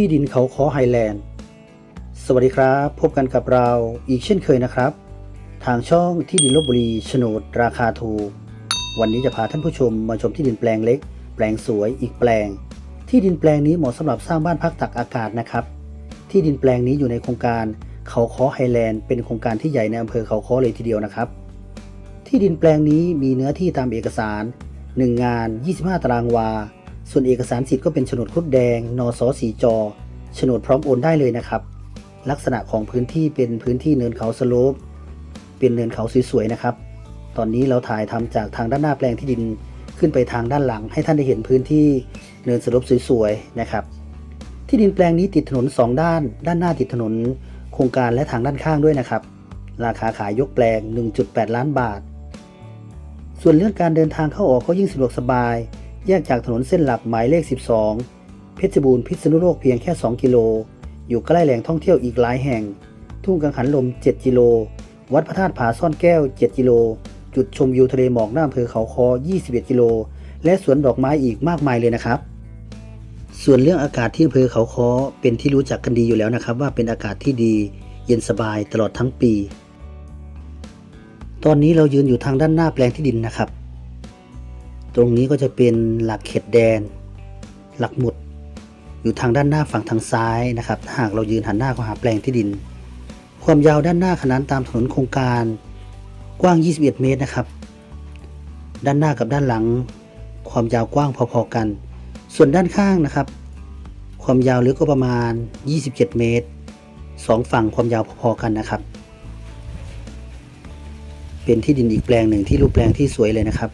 ที่ดินเขาคอไฮแลนด์ สวัสดีครับ พบกันกับเราอีกเช่นเคยนะครับ ทางช่องที่ดินลบบุรีโฉนดราคาถูก วันนี้จะพาท่านผู้ชมมาชมที่ดินแปลงเล็ก แปลงสวยอีกแปลง ที่ดินแปลงนี้เหมาะสำหรับสร้างบ้านพักตักอากาศนะครับ ที่ดินแปลงนี้อยู่ในโครงการเขาคอไฮแลนด์เป็นโครงการที่ใหญ่ในอำเภอเขาคอเลยทีเดียวนะครับ ที่ดินแปลงนี้มีเนื้อที่ตามเอกสาร 1 งาน 25 ตารางวา ส่วนเอกสารสิทธิ์ก็เป็นโฉนดครุฑแดง นสสีจอโฉนดพร้อมโอนได้เลยนะครับ ลักษณะของพื้นที่เป็นพื้นที่เนินเขาสโลปเป็นเนินเขาสวยๆนะครับ ตอนนี้เราถ่ายทำจากทางด้านหน้าแปลงที่ดินขึ้นไปทางด้านหลัง ให้ท่านได้เห็นพื้นที่เนินสโลปสวยๆนะครับ ที่ดินแปลงนี้ติดถนน 2 ด้าน ด้านหน้าติดถนน โครงการและทางด้านข้างด้วยนะครับ ราคาขายยกแปลง 1.8 ล้านบาท ส่วนเรื่องการเดินทางเข้าออกก็ยิ่งสะดวกสบาย แยกจากถนนเส้นหลักหมายเลข 12 เพชรบูรณ์พิษณุโลกเพียงแค่ 2 กิโล อยู่ใกล้แหล่งท่องเที่ยวอีกหลายแห่ง ทุ่งกังหันลม 7 กิโล วัดพระธาตุผาซ่อนแก้ว 7 กิโล จุดชมวิวทะเลหมอกหน้าอำเภอเขาคอ 21 กิโล และสวนดอกไม้อีกมากมายเลยนะครับ ส่วนเรื่องอากาศที่อำเภอเขาคอเป็นที่รู้จักกันดีอยู่แล้วนะครับ ว่าเป็นอากาศที่ดี เย็นสบายตลอดทั้งปี ตอนนี้เรายืนอยู่ทางด้านหน้าแปลงที่ดินนะครับ ตรงนี้ก็จะเป็นหลักเขตแดน หลักหมุด อยู่ทางด้านหน้าฝั่งทางซ้ายนะครับ หากเรายืนหันหน้าเข้าหาแปลงที่ดิน ความยาวด้านหน้าขนานตามถนนโครงการกว้าง 21 เมตรนะครับ ด้านหน้ากับด้านหลัง ความยาวกว้างพอๆกัน ส่วนด้านข้างนะครับ ความยาวลึกก็ประมาณ 27 เมตรสองฝั่งความยาวพอๆกันนะครับ เป็นที่ดินอีกแปลงหนึ่งที่รูปแปลงที่สวยเลยนะครับ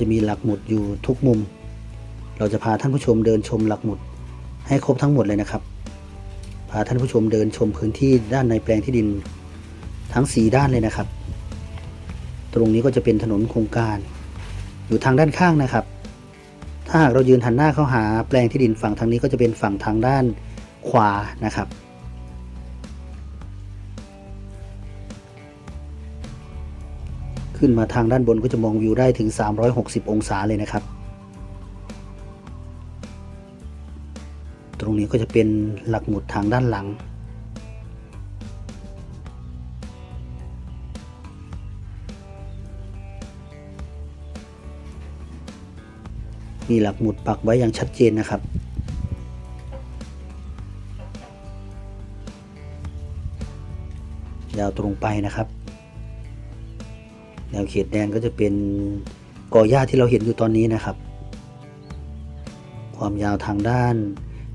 จะมีหลักหมุดอยู่ทุกมุม เราจะพาท่านผู้ชมเดินชมหลักหมุด ให้ครบทั้งหมดเลยนะครับ พาท่านผู้ชมเดินชมพื้นที่ด้านในแปลงที่ดินทั้งสีด้านเลยนะครับ ตรงนี้ก็จะเป็นถนนโครงการ อยู่ทางด้านข้างนะครับ ถ้าหากเรายืนหันหน้าเข้าหาแปลงที่ดินฝั่งทางนี้ก็จะเป็นฝั่งทางด้านขวานะครับ ขึ้นมาทางด้านบนก็จะมองวิวได้ถึง 360 องศาเลยนะครับ ตรงนี้ก็จะเป็นหลักหมุดทางด้านหลัง มีหลักหมุดปักไว้อย่างชัดเจนนะครับยาวตรงไปนะครับ แนวเขตแดนก็จะเป็นกอหญ้าที่เราเห็นอยู่ตอนนี้นะครับ ความยาวทางด้าน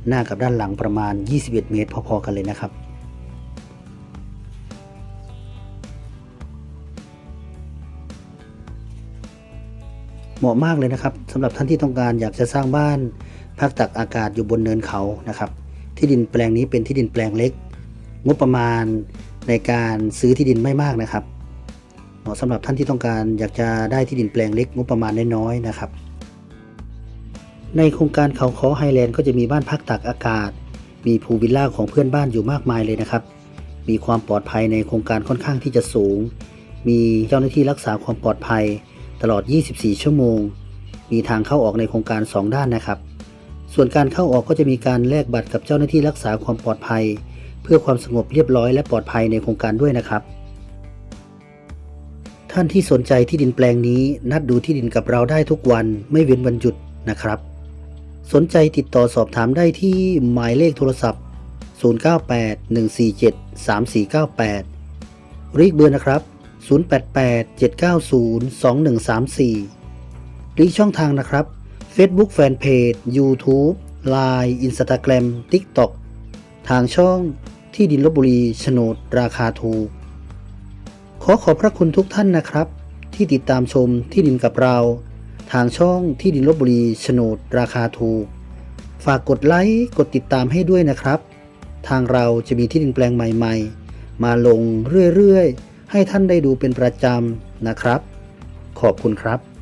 หน้ากับด้านหลังประมาณ 21 เมตร พอๆกันเลยนะครับ เหมาะมากเลยนะครับสำหรับท่านที่ต้องการอยากจะสร้างบ้านพักตักอากาศอยู่บนเนินเขานะครับ ที่ดินแปลงนี้เป็นที่ดินแปลงเล็ก งบประมาณในการซื้อที่ดินไม่มากนะครับ เหมาะสำหรับท่านที่ต้องการอยากจะได้ที่ดินแปลงเล็กงบประมาณน้อยๆนะครับ ในโครงการเขาคอไฮแลนด์ก็จะมีบ้านพักตากอากาศ มีพูวิลล่าของเพื่อนบ้านอยู่มากมายเลยนะครับ มีความปลอดภัยในโครงการค่อนข้างที่จะสูง มีเจ้าหน้าที่รักษาความปลอดภัย ตลอด 24 ชั่วโมง มีทางเข้าออกในโครงการ 2 ด้านนะครับ ส่วนการเข้าออกก็จะมีการแลกบัตรกับเจ้าหน้าที่รักษาความปลอดภัย เพื่อความสงบเรียบร้อยและปลอดภัยในโครงการด้วยนะครับ ท่านที่สนใจที่ดินแปลงนี้ นัดดูที่ดินกับเราได้ทุกวันไม่เว้นวันหยุดนะครับ สนใจติดต่อสอบถามได้ที่หมายเลขโทรศัพท์ 0981473498รีกเบอร์นะครับ 0887902134รือช่องทางนะครับ Facebook Fanpage YouTube Line Instagram TikTok ทางช่องที่ดินลบบุรีโฉนดราคาถูก ขอขอบพระคุณทุกท่านนะครับ ที่ติดตามชมที่ดินกับเรา ทางช่องที่ดินลบบุรีโฉนดราคาถูก ฝากกดไลค์กดติดตามให้ด้วยนะครับ ทางเราจะมีที่ดินแปลงใหม่ ๆ มาลงเรื่อยๆ ให้ท่านได้ดูเป็นประจำนะครับ ขอบคุณครับ